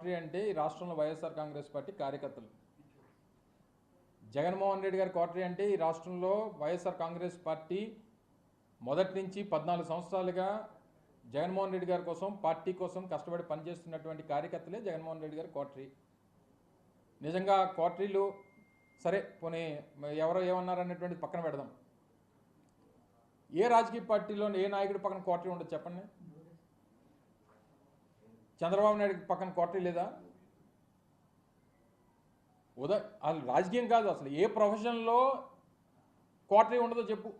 Party అంటే ఈ రాష్ట్రంలో వైఎస్ఆర్ కాంగ్రెస్ పార్టీ కార్యకర్తలు. జగన్మోహన్ రెడ్డి గారి కోటరీ అంటే ఈ రాష్ట్రంలో వైఎస్ఆర్ కాంగ్రెస్ పార్టీ మొదటి నుంచి పద్నాలుగు సంవత్సరాలుగా జగన్మోహన్ రెడ్డి గారి కోసం పార్టీ కోసం కష్టపడి పనిచేస్తున్నటువంటి కార్యకర్తలే జగన్మోహన్ రెడ్డి గారి కోటరీ నిజంగా కోటరీలు సరే పోనీ ఎవరో ఏమన్నారనేటువంటిది పక్కన పెడదాం. ఏ రాజకీయ పార్టీలో ఏ నాయకుడి పక్కన కోటరీ ఉండదు చెప్పండి. చంద్రబాబు నాయుడు పక్కన కోటరీ లేదా? ఉదా అసలు రాజకీయం కాదు అసలు. ఏ ప్రొఫెషన్లో క్వార్టరీ ఉండదో చెప్పు.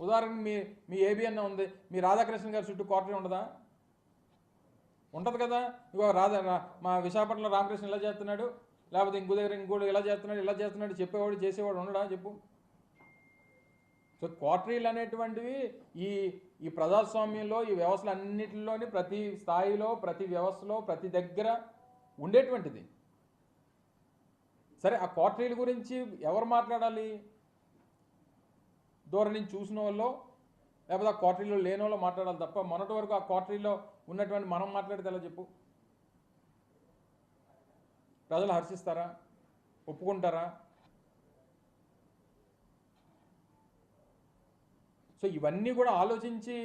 ఉదాహరణకి మీ మీ ఏబిఎన్ ఉంది. మీ రాధాకృష్ణ గారి చుట్టూ క్వార్టరీ ఉండదా? ఉంటుంది కదా. ఇగో రాధా మా విశాఖపట్నంలో రామకృష్ణ ఇలా చేస్తున్నాడు. లేకపోతే ఇంకో దగ్గర ఇంకోటి ఇలా చేస్తున్నాడు ఇలా చేస్తున్నాడు చెప్పేవాడు చేసేవాడు ఉండడా? చెప్పు. సో క్వార్టరీలు అనేటువంటివి ఈ ఈ ప్రజాస్వామ్యంలో ఈ వ్యవస్థలు అన్నిటిలోని ప్రతి స్థాయిలో ప్రతి వ్యవస్థలో ప్రతి దగ్గర ఉండేటువంటిది. సరే ఆ క్వార్టరీల గురించి ఎవరు మాట్లాడాలి? దూరం నుంచి చూసిన వాళ్ళు లేకపోతే ఆ క్వార్టరీలో లేని వాళ్ళు మాట్లాడాలి తప్ప మొన్నటి వరకు ఆ క్వార్టరీలో ఉన్నటువంటి మనం మాట్లాడితే ఎలా చెప్పు? ప్రజలు హర్షిస్తారా? ఒప్పుకుంటారా? సో ఇవన్నీ కూడా ఆలోచించి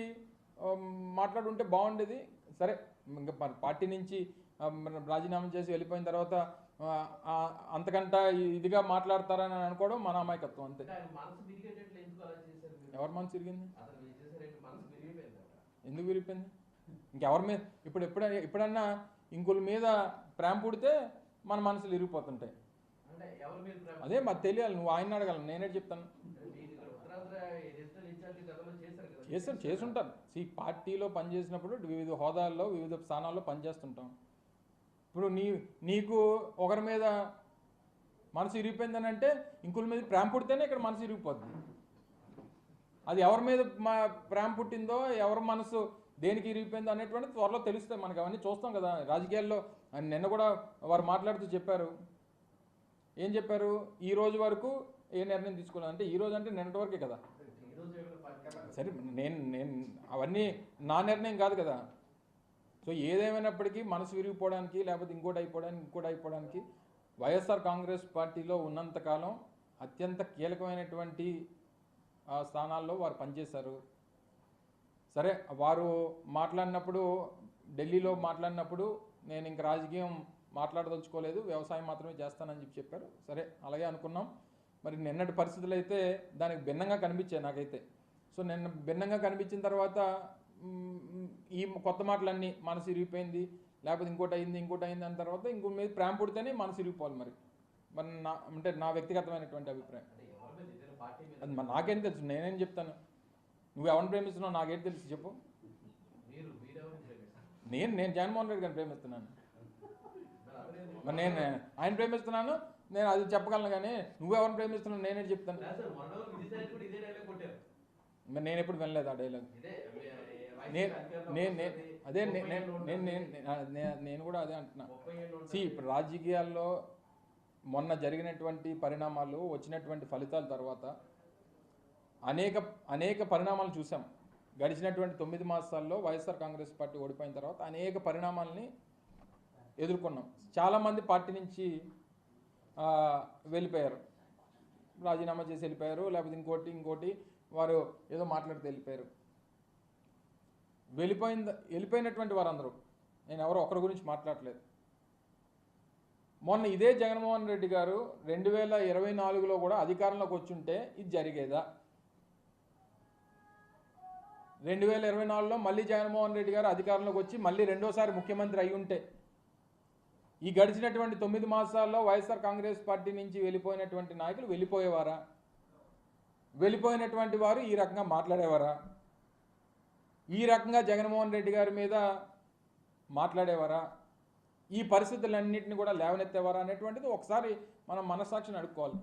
మాట్లాడుంటే బాగుండేది. సరే ఇంకా మన పార్టీ నుంచి రాజీనామా చేసి వెళ్ళిపోయిన తర్వాత అంతకంట ఇదిగా మాట్లాడతారని అనుకోవడం మన అమాయకత్వం అంతే. మీరు? ఎవరి మనసు మీరు విరిగిపోయిందట. ఎందుకు విరిగిపోయింది? ఇంకెవరి మీద ఇప్పుడు ఎప్పుడైనా ఎప్పుడన్నా ఇంకొల మీద ప్రేమ పుడితే మన మనసులు ప్రేమ? అదే మాకు తెలియాలి నువ్వు ఆయన అడగలను నేనే చెప్తాను. చేశారు కదా. చేసుంటారు ఈ పార్టీలో పనిచేసినప్పుడు వివిధ హోదాల్లో వివిధ స్థానాల్లో పనిచేస్తుంటాం. ఇప్పుడు నీ నీకు ఒకరి మీద మనసు ఇరిగిపోయిందని అంటే ఇంకుల మీద ప్రేమ పుడితేనే ఇక్కడ మనసు ఇరిగిపోద్ది. అది ఎవరి మీద మా ప్రేమ పుట్టిందో ఎవరి మనసు దేనికి ఇరిగిపోయిందో అనేటువంటి త్వరలో తెలుస్తాయి మనకి. అవన్నీ చూస్తాం కదా. రాజకీయాల్లో నిన్న కూడా వారు మాట్లాడుతూ చెప్పారు. ఏం చెప్పారు? ఈ రోజు వరకు ఏ నిర్ణయం తీసుకోలేదు అంటే ఈ రోజు అంటే నిన్నటి వరకే కదా. సరే నేను నేను అవన్నీ నా నిర్ణయం కాదు కదా. సో ఏదేమైనప్పటికీ మనసు విరిగిపోవడానికి లేకపోతే ఇంకోటి అయిపోవడానికి ఇంకోటి అయిపోవడానికి వైఎస్ఆర్ కాంగ్రెస్ పార్టీలో ఉన్నంతకాలం అత్యంత కీలకమైనటువంటి స్థానాల్లో వారు పనిచేశారు. సరే వారు మాట్లాడినప్పుడు ఢిల్లీలో మాట్లాడినప్పుడు నేను ఇంక రాజకీయం మాట్లాడదలుచుకోలేదు వ్యవసాయం మాత్రమే చేస్తానని చెప్పి చెప్పారు. సరే అలాగే అనుకున్నాం. మరి నిన్నటి పరిస్థితులు అయితే దానికి భిన్నంగా కనిపించాయి నాకైతే. సో నిన్న భిన్నంగా కనిపించిన తర్వాత ఈ కొత్త మాటలన్నీ మనసు ఇరిగిపోయింది లేకపోతే ఇంకోటి అయింది ఇంకోటి అయింది అన్న తర్వాత ఇంకో మీద ప్రేమ పుడితేనే మనసు ఇరిగిపోవాలి మరి. మరి నా అంటే నా వ్యక్తిగతమైనటువంటి అభిప్రాయం. అది మరి నాకేం తెలుసు నేనేం చెప్తాను. నువ్వు ఎవరిని ప్రేమిస్తున్నావు నాకేం తెలుసు చెప్పు. నేను నేను జగన్మోహన్ రెడ్డి గారిని ప్రేమిస్తున్నాను. మరి నేను ఆయన ప్రేమిస్తున్నాను నేను అది చెప్పగలను కానీ నువ్వెవరిని ప్రేమిస్తున్నావు నేనే చెప్తాను. మరి నేను ఎప్పుడు వినలేదు ఆ డైలాగ్ నేను అదే నేను నేను కూడా అదే అంటున్నా. సి. ఇప్పుడు రాజకీయాల్లో మొన్న జరిగినటువంటి పరిణామాలు వచ్చినటువంటి ఫలితాల తర్వాత అనేక అనేక పరిణామాలు చూసాం. గడిచినటువంటి తొమ్మిది మాసాల్లో వైఎస్ఆర్ కాంగ్రెస్ పార్టీ ఓడిపోయిన తర్వాత అనేక పరిణామాలని ఎదుర్కొన్నాం. చాలామంది పార్టీ నుంచి వెళ్ళిపోయారు. రాజీనామా చేసి వెళ్ళిపోయారు. లేకపోతే ఇంకోటి ఇంకోటి వారు ఏదో మాట్లాడితే వెళ్ళిపోయారు. వెళ్ళిపోయిన వెళ్ళిపోయినటువంటి వారందరూ నేను ఎవరో ఒకరి గురించి మాట్లాడలేదు. మొన్న ఇదే జగన్మోహన్ రెడ్డి గారు రెండు వేల ఇరవై నాలుగులో కూడా అధికారంలోకి వచ్చుంటే ఇది జరిగేదా? రెండు వేల ఇరవై నాలుగులో మళ్ళీ జగన్మోహన్ రెడ్డి గారు అధికారంలోకి వచ్చి మళ్ళీ రెండోసారి ముఖ్యమంత్రి అయి ఉంటే ఈ గడిచినటువంటి తొమ్మిది మాసాల్లో వైఎస్ఆర్ కాంగ్రెస్ పార్టీ నుంచి వెళ్ళిపోయినటువంటి నాయకులు వెళ్ళిపోయేవారా? వెళ్ళిపోయినటువంటి వారు ఈ రకంగా మాట్లాడేవారా? ఈ రకంగా జగన్మోహన్ రెడ్డి గారి మీద మాట్లాడేవారా? ఈ పరిస్థితులన్నింటినీ కూడా లేవనెత్తేవారా అనేటువంటిది ఒకసారి మనం మనస్సాక్షిని అడుక్కోవాలి